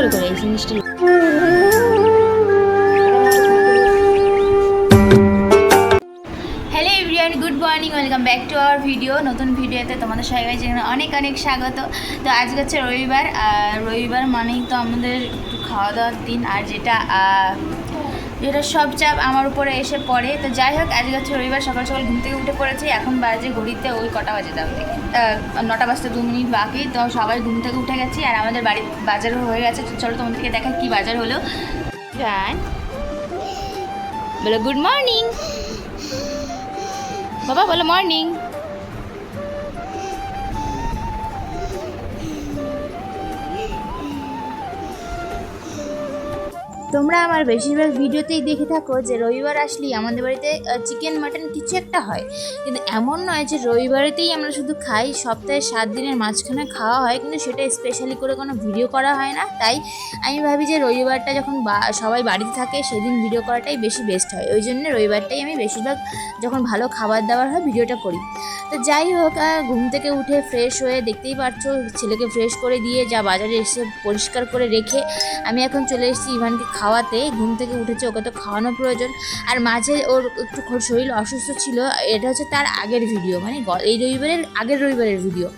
করে করে এই জিনিসটা। Morning welcome back to our video নতুন ভিডিওতে তোমাদের সবাই যেখানে অনেক অনেক স্বাগত। তো আজকে হচ্ছে রবিবার, আর রবিবার মানেই তো আমাদের একটু খাওয়া দাওয়ার দিন, আর যেটা যেটা সব চাপ আমার উপরে এসে পড়ে। তো যাই হোক আজকে হচ্ছে রবিবার সকাল সকাল ঘুম থেকে উঠে পড়েছি। এখন বাজে ঘড়িতে ওই কটা বাজে দেখে আহ, নটা বাজতে দু মিনিট বাকি তো সবাই ঘুম থেকে উঠে গেছি। আর আমাদের বাড়ির বাজার হয়ে গেছে। চলো তোমাদেরকে দেখা কি বাজার হলো। জান। বলো গুড মর্নিং। বাবা বলো মর্নিং। তোমরা আমার বেশিরভাগ ভিডিওতেই দেখে থাকো যে রবিবার আসলেই আমাদের বাড়িতে চিকেন মাটন কিছু একটা হয়। কিন্তু এমন নয় যে রবিবারেতেই আমরা শুধু খাই, সপ্তাহে সাত দিনের মাঝখানে খাওয়া হয়, কিন্তু সেটা স্পেশালি করে কোনো ভিডিও করা হয় না। তাই আমি ভাবি যে রবিবারটা যখন সবাই বাড়িতে থাকে, সেদিন ভিডিও করাটাই বেশি বেস্ট হয়। ওই জন্য রবিবারটাই আমি বেশিরভাগ যখন ভালো খাবার দাবার হয়, ভিডিওটা করি। তো যাই হোক ঘুম থেকে উঠে ফ্রেশ হয়ে দেখতেই পাচ্ছ ছেলেকে ফ্রেশ করে দিয়ে যা বাজারে এসে পরিষ্কার করে রেখে আমি এখন চলে এসেছি ইভানকে খাওয়াতে, ঘুম থেকে উঠেছে, ওকে তো খাওয়ানো প্রয়োজন। আর মাঝে ওর একটু শরীর অসুস্থ ছিল, এটা হচ্ছে তার আগের ভিডিও মানে এই রবিবারের, আগের রবিবারের ভিডিও।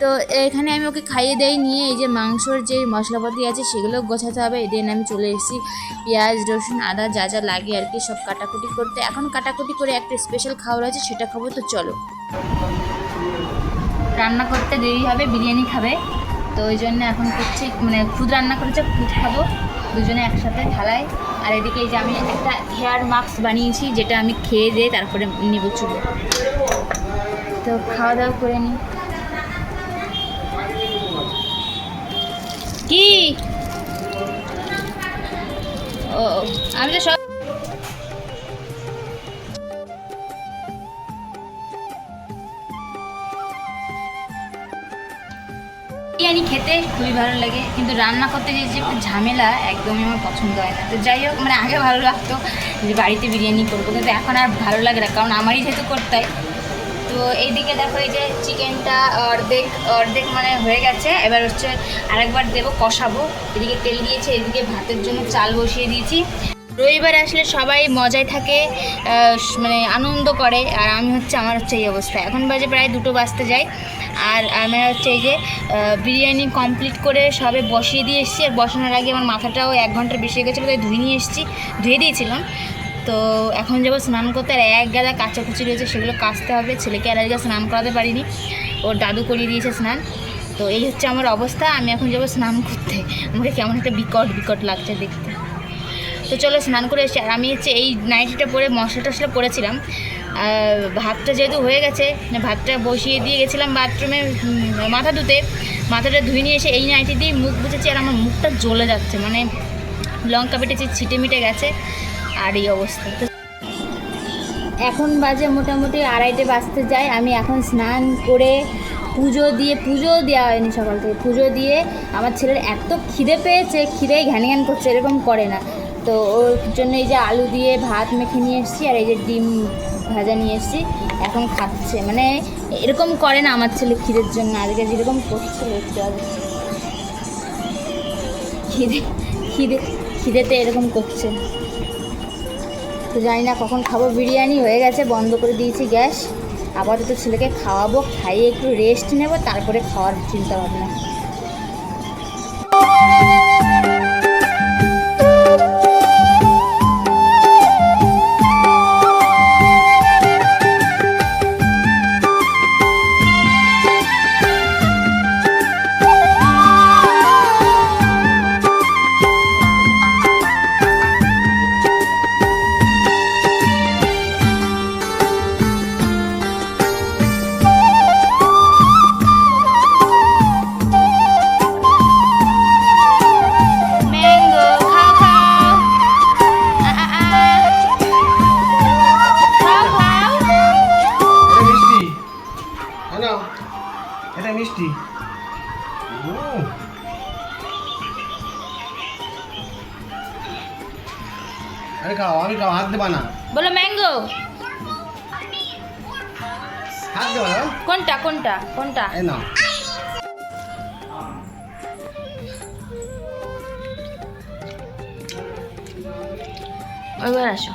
তো এখানে আমি ওকে খাইয়ে দেই, নিয়ে এই যে মাংসর যে মশলাপাতি আছে, সেগুলো গোছাতে হবে। এদিন আমি চলে এসেছি, পেঁয়াজ, রসুন, আদা, যা যা লাগে আর কি, সব কাটাকুটি করতে। এখন কাটাকুটি করে একটা স্পেশাল খাবার আছে, সেটা খাব, তো চলো। রান্না করতে দেরি হবে, বিরিয়ানি খাবে। তো ওই জন্য এখন করছি মানে খুদ রান্না করেছে, খুদ খাব। দুজনে একসাথে থালায়। আর এদিকে এই যে আমি একটা হেয়ার মাস্ক বানিয়েছি, যেটা আমি খেয়ে দিয়ে তারপরে নিব চুলে। তো খাওয়া দাওয়া করে নিই কি? ও, আমি তো সব বিরিয়ানি খেতে খুবই ভালো লাগে, কিন্তু রান্না করতে যে যে ঝামেলা একদমই আমার পছন্দ হয় না। তো যাই হোক মানে আগে ভালো লাগতো যে বাড়িতে বিরিয়ানি করব, কিন্তু এখন আর ভালো লাগে না, কারণ আমারই যেহেতু করতে হয়। তো এইদিকে দেখো এই যে চিকেনটা অর্ধেক অর্ধেক মানে হয়ে গেছে, এবার হচ্ছে আরেকবার দেবো কষাবো। এদিকে তেল দিয়েছে, এদিকে ভাতের জন্য চাল বসিয়ে দিয়েছি। রবিবার আসলে সবাই মজায় থাকে মানে আনন্দ করে, আর আমি হচ্ছে, আমার হচ্ছে এই অবস্থা। এখন বাজে প্রায় দুটো বাজতে যাই আর আমার হচ্ছে এই যে বিরিয়ানি কমপ্লিট করে সবে বসিয়ে দিয়ে এসেছি। আর বসানোর আগে আমার মাথাটাও এক ঘণ্টা বেশি গেছিল, তাই ধুয়ে নিয়ে এসেছি। ধুয়ে দিয়েছিলাম। তো এখন যাব স্নান করতে, আর এক গাদা কাচাকুচি রয়েছে, সেগুলো কাচতে হবে। ছেলেকে আর স্নান করাতে পারিনি। ওর দাদু করিয়ে দিয়েছে স্নান। তো এই হচ্ছে আমার অবস্থা, আমি এখন যাব স্নান করতে। আমাকে কেমন একটা বিকট বিকট লাগছে দেখতে। তো চলো স্নান করে এসেছি আর আমি হচ্ছে এই নাইটিটা পরে মশলা টশলা পরেছিলাম ভাতটা যেহেতু হয়ে গেছে মানে ভাতটা বসিয়ে দিয়ে গেছিলাম বাথরুমে মাথা ধুতে। মাথাটা ধুয়ে নিয়ে এসে এই নাইটি দিয়ে মুখ বুঝেছি আর আমার মুখটা জ্বলে যাচ্ছে মানে লঙ্কা পেটেছি ছিটে মিটে গেছে আর এই অবস্থা। এখন বাজে মোটামুটি আড়াইটে বাজতে যায়, আমি এখন স্নান করে পুজো দিয়ে, পুজো দেওয়া হয়নি সকাল থেকে, পুজো দিয়ে আমার ছেলের এত খিদে পেয়েছে, খিদেই ঘ্যান ঘ্যান করছে, এরকম করে না। তো ওর জন্য এই যে আলু দিয়ে ভাত মেখে নিয়ে এসেছি আর এই যে ডিম ভাজা নিয়ে এসেছি, এখন খাচ্ছে। মানে এরকম করে না আমার ছেলে খিদের জন্য, আজকে যেরকম একটু আগে। খিদে খিদে, খিদেতে এরকম করছে। তো জানি না কখন খাব। বিরিয়ানি হয়ে গেছে, বন্ধ করে দিয়েছি গ্যাস। আপাতত ছেলেকে খাওয়াবো, খাইয়ে একটু রেস্ট নেব, তারপরে খাওয়ার চিন্তা ভাবনা এটা মিষ্টি। আরে খাও আমি খাও হাত দেবা না। বলো ম্যাঙ্গো। হাত দেবা কোনটা কোনটা কোনটা? এই নাও। এবার আসো।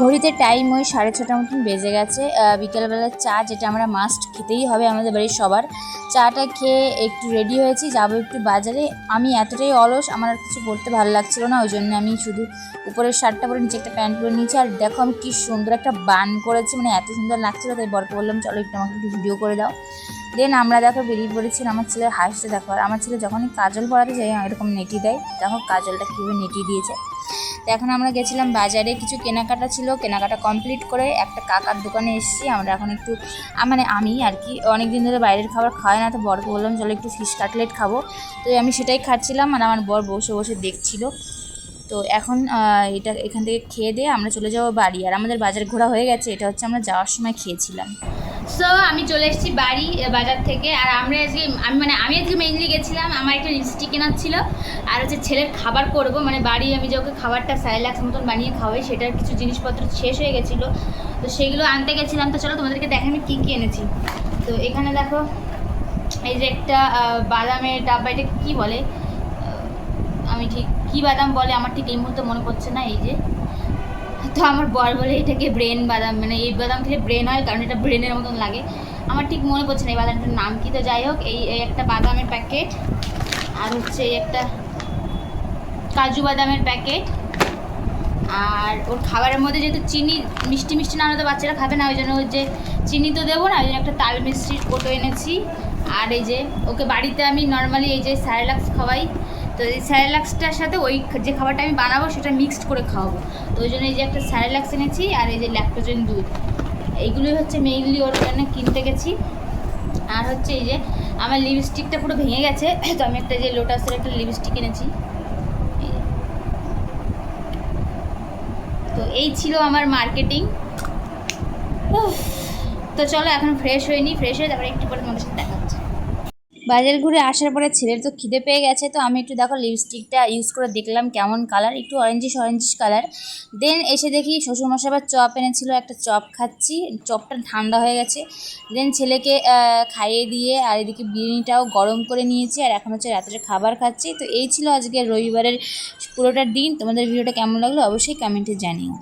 ঘড়িতে টাইম ওই সাড়ে ছটার মতন বেজে গেছে। বিকেলবেলার চা যেটা আমরা মাস্ট খেতেই হবে আমাদের বাড়ির সবার। চাটা খেয়ে একটু রেডি হয়েছি, যাব একটু বাজারে। আমি এতটাই অলস, আমার আর কিছু পরতে ভালো লাগছিল না, ওই জন্য আমি শুধু উপরের শার্টটা পরে নিচে একটা প্যান্ট পরে নিয়েছি। আর দেখো আমি কী সুন্দর একটা বান করেছি মানে এত সুন্দর লাগছিল তাই বরকে বললাম, চলো একটু আমাকে একটু ভিডিও করে দাও। দেন আমরা দেখো বেরিয়ে পড়েছি, আমার ছেলে হাসতে দেখো। আর আমার ছেলে যখনই কাজল পরাতে যাই এরকম নেটি দেয়, দেখো কাজলটা কীভাবে নেটি দিয়েছে। তো এখন আমরা গেছিলাম বাজারে, কিছু কেনাকাটা ছিল, কেনাকাটা কমপ্লিট করে একটা কাকার দোকানে এসেছি। আমরা এখন একটু মানে আমি আর কি অনেক দিন ধরে বাইরের খাবার খাওয়াই না, তো বরকে বললাম, চলো একটু ফিশ কাটলেট খাব। তো আমি সেটাই খাচ্ছিলাম আর আমার বর বসে বসে দেখছিল। তো এখন এটা এখান থেকে খেয়ে দিয়ে আমরা চলে যাব বাড়ি। আর আমাদের বাজার ঘোরা হয়ে গেছে, এটা হচ্ছে আমরা যাওয়ার সময় খেয়েছিলাম। সো আমি চলে এসেছি বাড়ি বাজার থেকে। আর আমরা আজকে, আমি মানে আমি আজকে মেইনলি গেছিলাম, আমার একটা লিপস্টিক কেনার ছিল। আর হচ্ছে ছেলের খাবার করব মানে বাড়ি আমি যে খাবারটা স্যালাক্স মতন বানিয়ে খাওয়াই, সেটার কিছু জিনিসপত্র শেষ হয়ে গেছিল। তো সেগুলো আনতে গেছিলাম। তো চলো তোমাদেরকে দেখে আমি কী কী এনেছি। তো এখানে দেখো, এই যে একটা বাদামের ডাব্বা, এটা কী বলে? আমি ঠিক, কী বাদাম বলে? আমার ঠিক এই মুহূর্তে মনে পড়ছে না, এই যে। তো আমার বর বলে এটাকে ব্রেন বাদাম মানে এই বাদাম খেলে ব্রেন হয়, কারণ এটা ব্রেনের মতন লাগে। আমার ঠিক মনে পড়ছে না এই বাদামটার নাম কি, তো যাই হোক, এই একটা বাদামের প্যাকেট আর হচ্ছে এই একটা কাজু বাদামের প্যাকেট আর ওর খাবারের মধ্যে যেহেতু চিনি, মিষ্টি মিষ্টি না তো বাচ্চারা খাবে না, ওই জন্য ওই যে চিনি তো দেবো না, ওই জন্য একটা তাল মিষ্টির কোটো এনেছি। আর এই যে ওকে বাড়িতে আমি নর্মালি এই যে স্যারেলাক্স খাওয়াই তো এই স্যারেলাক্সটার সাথে ওই যে খাবারটা আমি বানাবো সেটা মিক্সড করে খাওয়াবো। তো ওই জন্য এই যে একটা স্যারেলাক্স এনেছি আর এই যে ল্যাক্টোজেন দুধ। এইগুলোই হচ্ছে মেইনলি ওর জন্য কিনতে গেছি। আর হচ্ছে এই যে আমার লিপস্টিকটা পুরো ভেঙে গেছে, তো আমি একটা যে লোটাসের একটা লিপস্টিক এনেছি। তো এই ছিল আমার মার্কেটিং। তো চলো এখন ফ্রেশ হয়ে হয়নি ফ্রেশ হয়ে তারপরে একটু পরে তোমাদের সাথে দেখা হচ্ছে বাজার ঘুরে আসার পরে ছেলের তো খিদে পেয়ে গেছে, তো আমি একটু দেখো লিপস্টিকটা ইউজ করে দেখলাম কেমন কালার একটু অরেঞ্জিশ অরেঞ্জিস কালার দেন এসে দেখি শ্বশুরমশাই আবার চপ এনেছিল, একটা চপ খাচ্ছি, চপটা ঠান্ডা হয়ে গেছে। দেন ছেলেকে খাইয়ে দিয়ে আর এদিকে বিরিয়ানিটাও গরম করে নিয়েছি, আর এখন হচ্ছে রাত্রে খাবার খাচ্ছি। তো এই ছিল আজকে রবিবারের পুরোটা দিন, তোমাদের ভিডিওটা কেমন লাগল অবশ্যই কমেন্টে জানিও।